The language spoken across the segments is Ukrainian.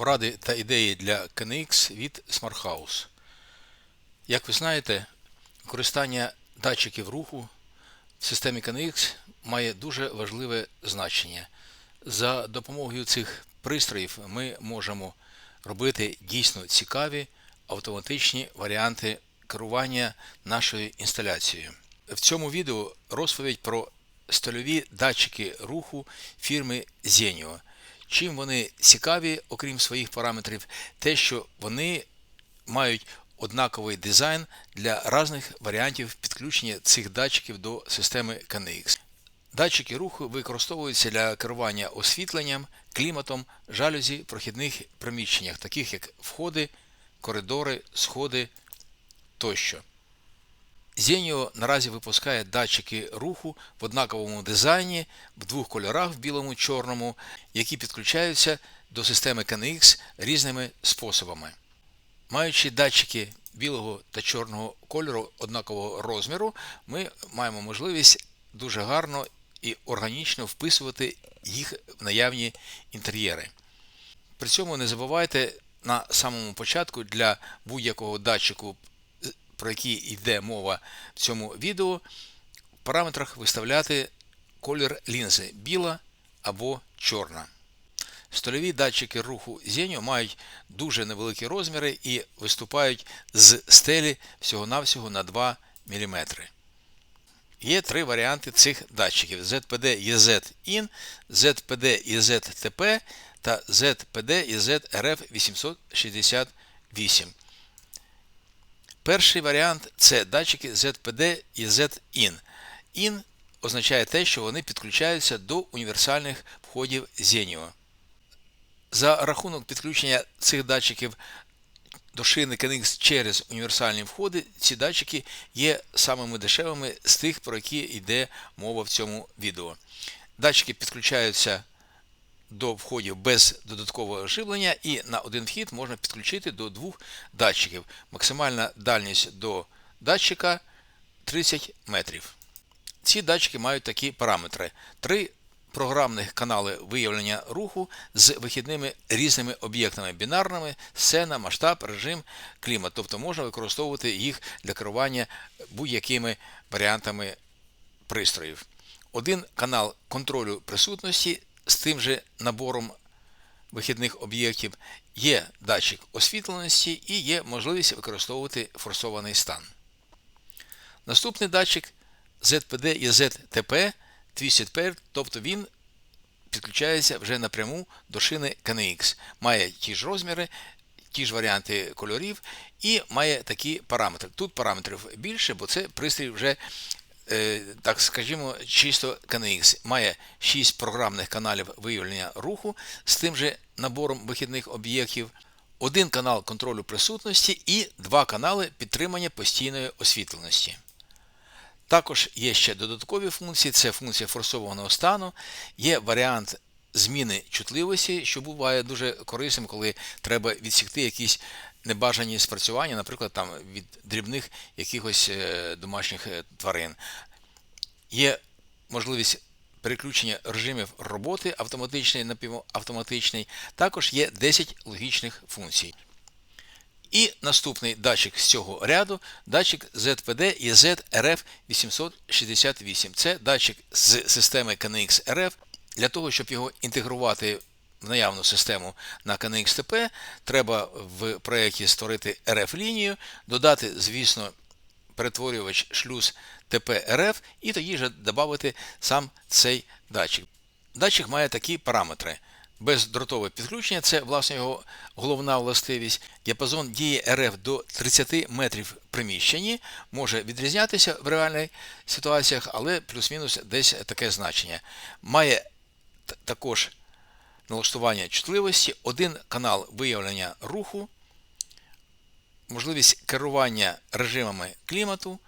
Поради та ідеї для KNX від Smart House. Як ви знаєте, використання датчиків руху в системі KNX має дуже важливе значення. За допомогою цих пристроїв ми можемо робити дійсно цікаві автоматичні варіанти керування нашою інсталяцією. В цьому відео розповідь про стольові датчики руху фірми Zenio. Чим вони цікаві, окрім своїх параметрів, те, що вони мають однаковий дизайн для різних варіантів підключення цих датчиків до системи KNX. Датчики руху використовуються для керування освітленням, кліматом, жалюзі, прохідних приміщеннях, таких як входи, коридори, сходи тощо. Zenio наразі випускає датчики руху в однаковому дизайні в двох кольорах в білому чорному, які підключаються до системи KNX різними способами. Маючи датчики білого та чорного кольору однакового розміру, ми маємо можливість дуже гарно і органічно вписувати їх в наявні інтер'єри. При цьому не забувайте на самому початку для будь-якого датчику про які йде мова в цьому відео, в параметрах виставляти колір лінзи біла або чорна. Стольові датчики руху Zenio мають дуже невеликі розміри і виступають з стелі всього-навсього на 2 мм. Є три варіанти цих датчиків: ZPD EZ IN, ZPD EZ TP та ZPD EZ RF 868. Перший варіант це датчики ZPD і Z-IN. IN означає те, що вони підключаються до універсальних входів Zenio. За рахунок підключення цих датчиків до шини KNX через універсальні входи, ці датчики є самими дешевими з тих, про які йде мова в цьому відео. Датчики підключаються до входів без додаткового живлення, і на один вхід можна підключити до двох датчиків. Максимальна дальність до датчика 30 метрів. Ці датчики мають такі параметри: три програмних канали виявлення руху з вихідними різними об'єктами бінарними, сцена, масштаб, режим, клімат. Тобто можна використовувати їх для керування будь-якими варіантами пристроїв. Один канал контролю присутності з тим же набором вихідних об'єктів є датчик освітленості і є можливість використовувати форсований стан. Наступний датчик ZPD і ZTP Twisted Pair, тобто він підключається вже напряму до шини KNX. Має ті ж розміри, ті ж варіанти кольорів і має такі параметри. Тут параметрів більше, бо це пристрій вже так скажімо, чисто KNX має 6 програмних каналів виявлення руху з тим же набором вихідних об'єктів, один канал контролю присутності і два канали підтримання постійної освітленості. Також є ще додаткові функції, це функція форсованого стану, є варіант зміни чутливості, що буває дуже корисним, коли треба відсікти якісь небажані спрацювання, наприклад, там від дрібних якихось е, домашніх е, тварин. Є можливість переключення режимів роботи автоматичний напівавтоматичний, також є 10 логічних функцій. І наступний датчик з цього ряду датчик ZPD EZ RF 868. Це датчик з системи KNX RF. Для того, щоб його інтегрувати в наявну систему на KNX-TP, треба в проєкті створити RF-лінію, додати, звісно, перетворювач шлюз TP-RF і тоді ж додати сам цей датчик. Датчик має такі параметри. Бездротове підключення це власне його головна властивість. Діапазон дії РФ до 30 метрів приміщенні може відрізнятися в реальних ситуаціях, але плюс-мінус десь таке значення. Має також налаштування чутливості, один канал виявлення руху, можливість керування режимами клімату,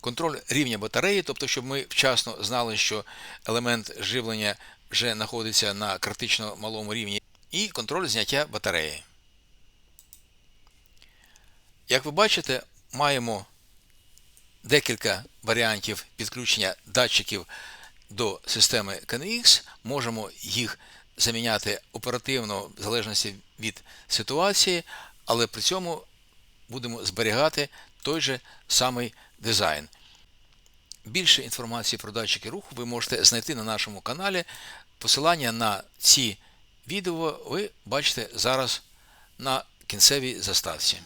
контроль рівня батареї, тобто, щоб ми вчасно знали, що елемент живлення вже знаходиться на критично малому рівні, і контроль зняття батареї. Як ви бачите, маємо декілька варіантів підключення датчиків до системи KNX, можемо їх заміняти оперативно в залежності від ситуації, але при цьому будемо зберігати той же самий дизайн. Більше інформації про датчики руху ви можете знайти на нашому каналі. Посилання на ці відео ви бачите зараз на кінцевій заставці.